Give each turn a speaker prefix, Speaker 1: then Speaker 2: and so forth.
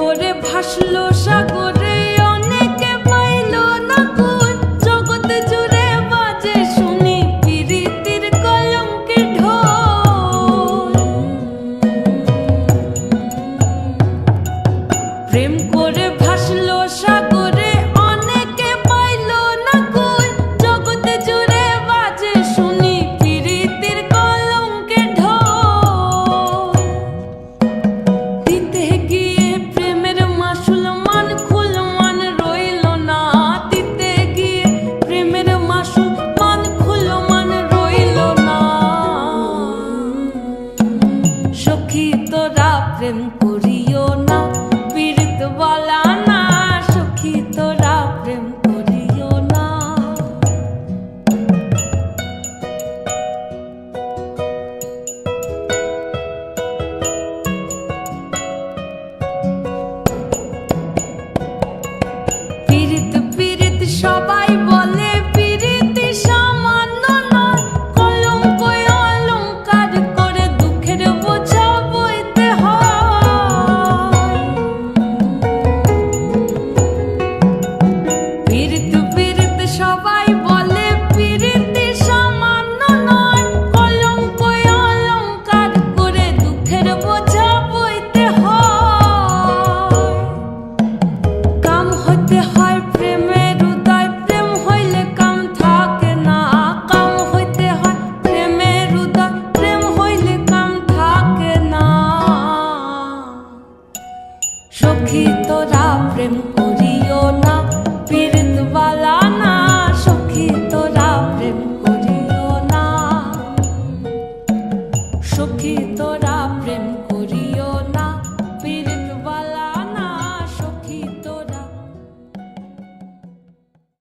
Speaker 1: করে ভাসলো সাগরে, অনেকে পাইল না কুল। বাজে শুনি প্রেম করে অনেকে পাইল জুড়ে বাজে শুনি তোরা প্রেম